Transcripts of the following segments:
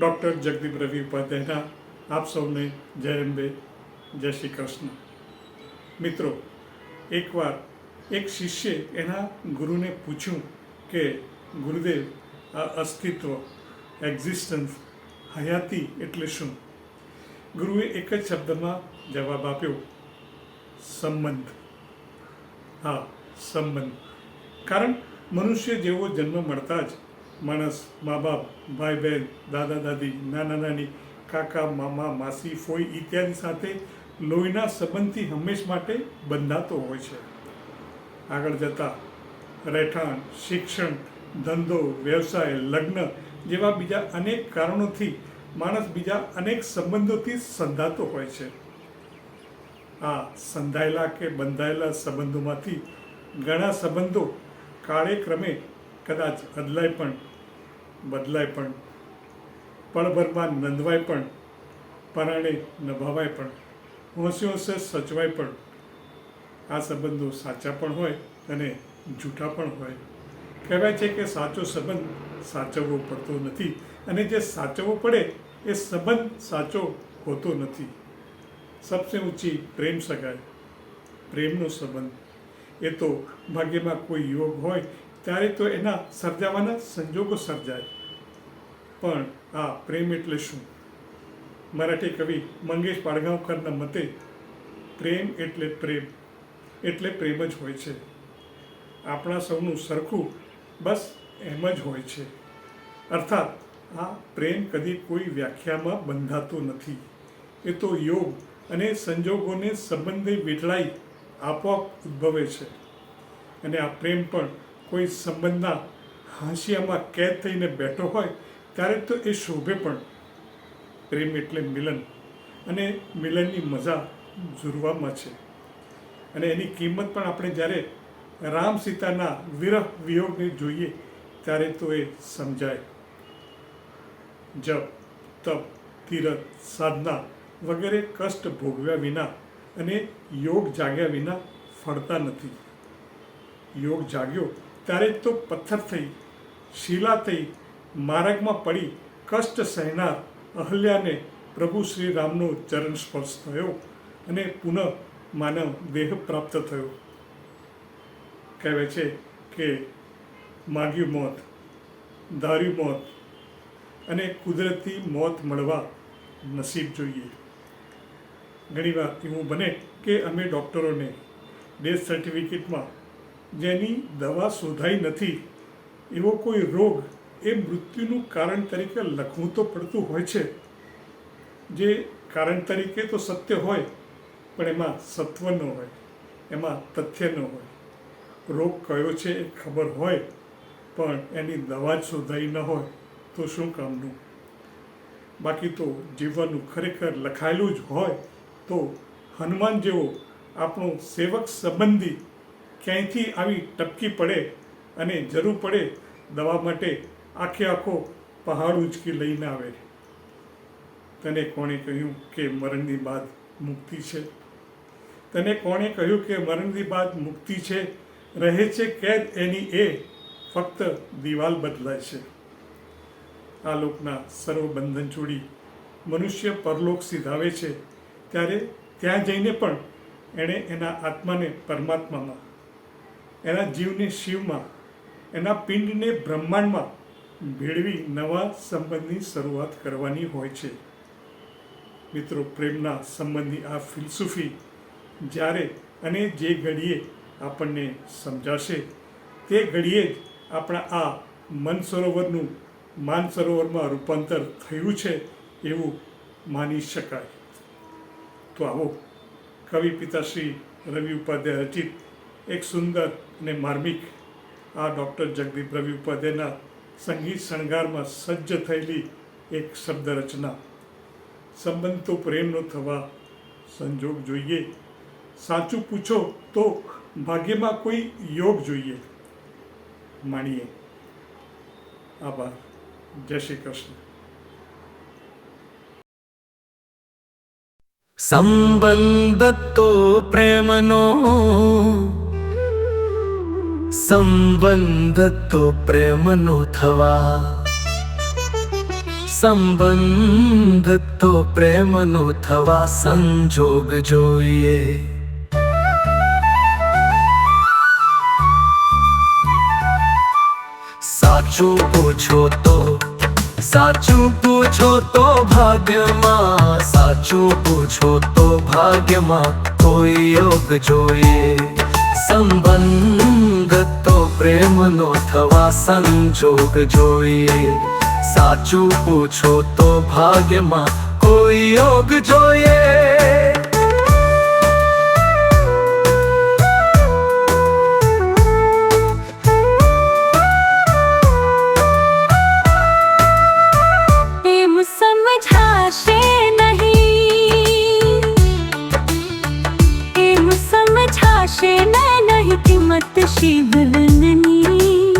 Doctor Jagdeep રવિ ઉપાધ્યાયના આપ સૌને જય અંબે, જય શ્રી કૃષ્ણ. મિત્રો, એકવાર એક શિષ્યે એના ગુરુને પૂછ્યું કે, ગુરુદેવ, આ અસ્તિત્વ એક્ઝિસ્ટન્સ હયાતી એટલે શું? ગુરુએ એક જ શબ્દમાં જવાબ આપ્યો, સંબંધ. હા, સંબંધ. કારણ મનુષ્ય જેવો જન્મ મળતા જ માણસ, મા બાપ, ભાઈ બહેન, દાદા દાદી, નાના નાની, કાકા, મામા, માસી, ફોઈ ઇત્યાદિ સાથે લોહીના સંબંધથી હંમેશ માટે બંધાતો હોય છે. આગળ જતાં રહેઠાણ, શિક્ષણ, ધંધો, વ્યવસાય, લગ્ન જેવા બીજા અનેક કારણોથી માણસ બીજા અનેક સંબંધોથી સંધાતો હોય છે. આ સંધાયેલા કે બંધાયેલા સંબંધોમાંથી ઘણા સંબંધો કાળે ક્રમે કદાચ બદલાય પણ બદલાય પણ, પળભરમાં નંદવાય પણ, પરાણે નભાવાય પણ, હોંશે હોંશે સચવાય પણ. આ સંબંધો સાચા પણ હોય અને જૂઠા પણ હોય. કહેવાય છે કે સાચો સંબંધ સાચવવો પડતો નથી અને જે સાચવવો પડે એ સંબંધ સાચો હોતો નથી. સબસે ઊંચી પ્રેમ સગાઈ. પ્રેમનો સંબંધ. એ તો ભાગ્યમાં કોઈ યોગ હોય ત્યારે તો એના સર્જાવાના સંજોગો સર્જાય. પણ આ પ્રેમ એટલે શું? મરાઠી કવિ મંગેશ પાડગાંવકરના મતે પ્રેમ એટલે પ્રેમ એટલે પ્રેમ જ હોય છે. આપણા સૌનું સરખું બસ એમ જ હોય છે. અર્થાત, આ પ્રેમ કદી કોઈ વ્યાખ્યામાં બંધાતો નથી. એ તો યોગ અને સંજોગોને સંબંધે વીટળાઈ આપોઆપ ઉદ્ભવે છે. અને આ પ્રેમ પણ કોઈ સંબંધના હાંસિયામાં કેદ થઈને બેઠો હોય, ત્યારે તો એ શોભે પણ. પ્રેમ એટલે મિલન અને મિલનની મજા જુરવામાં છે. અને એની કિંમત પણ આપણે જ્યારે રામ સીતાના વિરહ વિયોગને જોઈએ, ત્યારે તો એ સમજાય. જપ, તપ, તીરથ, સાધના વગેરે કષ્ટ ભોગવ્યા વિના અને યોગ જાગ્યા વિના ફળતા નથી. યોગ જાગ્યો ત્યારે તો પથ્થર થઈ, શિલા થઈ, માર્ગમાં પડી કષ્ટ સહેનાર અહલ્યાને પ્રભુ શ્રી રામનો ચરણ સ્પર્શ થયો અને પુનઃ માનવ દેહ પ્રાપ્ત થયો. કહેવાય છે કે માગ્યું મોત, ધાર્યું મોત અને કુદરતી મોત મળવા નસીબ જોઈએ. ઘણીવાર એવું બને કે અમે ડૉક્ટરોને ડેથ સર્ટિફિકેટમાં જેની દવા શોધાઈ નથી, એવો કોઈ રોગ એ મૃત્યુનું કારણ તરીકે લખવું તો પડતું હોય છે. જે કારણ તરીકે તો સત્ય હોય, પણ એમાં સત્વ ન હોય, એમાં તથ્ય ન હોય. રોગ કયો છે એ ખબર હોય, પણ એની દવા જ શોધાઈ ન હોય, તો શું કામનું? બાકી તો જીવનનું ખરેખર લખાયેલું જ હોય, તો હનુમાન જેવો આપણો સેવક સંબંધી ક્યાંયથી આવી ટપકી પડે અને જરૂર પડે દવા માટે આખે આખો પહાડ ઉંચકી લઈને આવે. તને કોણે કહ્યું કે મરણની બાદ મુક્તિ છે? તને કોણે કહ્યું કે મરણની બાદ મુક્તિ છે? રહે છે કેદ એની એ ફક્ત દિવાલ બદલાય છે. આ લોકના સર્વ બંધન છોડી મનુષ્ય પરલોક સિધાવે છે. ત્યારે ત્યાં જઈને પણ એણે એના આત્માને પરમાત્મામાં એના જીવને શિવમાં, એના પિંડને બ્રહ્માંડમાં ભેળવી નવા સંબંધની શરૂઆત કરવાની હોય છે. મિત્રો, પ્રેમના સંબંધની આ ફિલસૂફી જ્યારે અને જે ઘડીએ આપણને સમજાશે, તે ઘડીએ જ આપણા આ મન સરોવરનું માન સરોવરમાં રૂપાંતર થયું છે એવું માની શકાય. તો આવો, કવિ પિતાશ્રી રવિ ઉપાધ્યાય રચિત એક સુંદર અને માર્મિક આ ડૉક્ટર જગદીપ રવિ ઉપાધ્યાયના સંગીત શણગારમાં સજ્જ થયેલી એક શબ્દ રચના સંબંધ તો પ્રેમનો થવા સંજોગ જોઈએ. સાચું પૂછો તો ભાગ્યમાં કોઈ યોગ જોઈએ. માણીએ આભાર. જય શ્રી કૃષ્ણ. તો પ્રેમનો સંબંધ તો પ્રેમનો થવા. સંબંધ તો પ્રેમનો થવા સંજોગ જોઈએ. સાચું પૂછો તો, સાચું પૂછો તો ભાગ્યમાં, સાચું પૂછો તો ભાગ્યમાં કોઈ યોગ જોઈએ. સંબંધ તો પ્રેમનો થવા સંજોગ જોઈએ. સાચું પૂછો તો ભાગ્યમાં કોઈ યોગ જોઈએ. એમ સમજાશે નહીં એમ સમજાશે ને નહીં કિંમત શિવલનની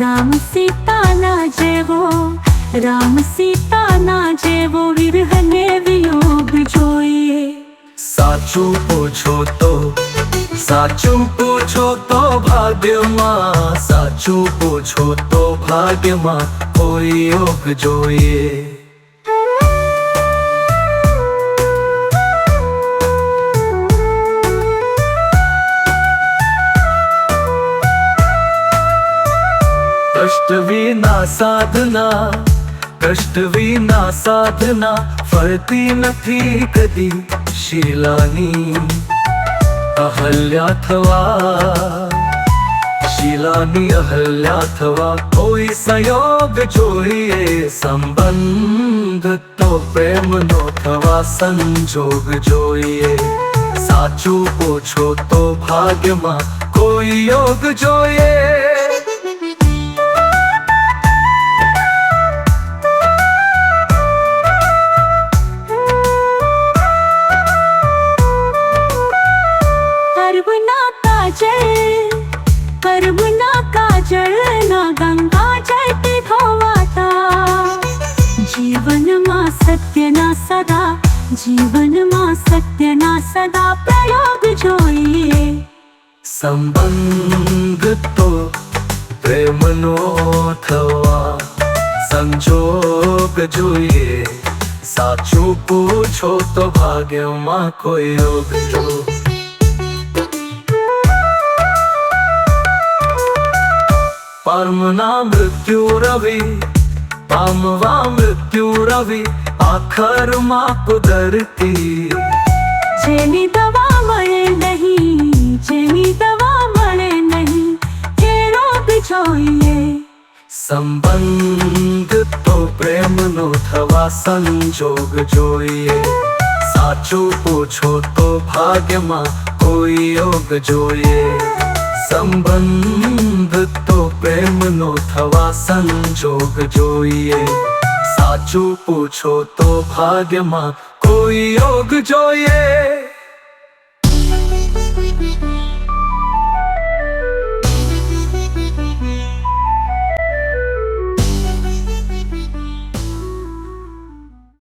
રામ સીતાના જેવો રામ સીતાના જેવો વિરહને વિયોગ જોઈએ સાચું પૂછો તો સાચું પૂછો તો ભાગ્યમાં સાચું પૂછો તો ભાગ્યમાં કોઈ યોગ જોઈએ વિના સાધના કષ્ટ વિના સાધના ફળતી નથી કદી શીલાની અહલ્યા થવા શીલાની અહલ્યા થવા કોઈ સંયોગ જોઈએ સંબંધ તો પ્રેમનો થવા સંજોગ જોઈએ સાચું પૂછો તો ભાગ્યમાં કોઈ યોગ જોઈએ ના ગંગા જળતી ધોવાતા જીવનમાં સત્યના સદા જીવનમાં સત્યના સદા પ્રયોગ જોઈએ સંબંધ તો પ્રેમનો થવા સંજોગ જોઈએ સાચું પૂછો તો ભાગ્યમાં કોઈ યોગ જો પામના મૃત્યુ રવિ પામવા મૃત્યુ રવિ આખરમાં કુદરતી. જેની દવા મળે નહીં જેની દવા મળે નહીં જે રોગ જોઈએ. સંબંધ તો પ્રેમનો થવા સંજોગ જોઈએ. સાચું પૂછો તો ભાગ્યમાં કોઈ યોગ જોઈએ. સંબંધ તો પ્રેમ નો થવા સંજોગ જોઈએ. સાચું પૂછો તો ભાગ્યમાં કોઈ યોગ જોઈએ.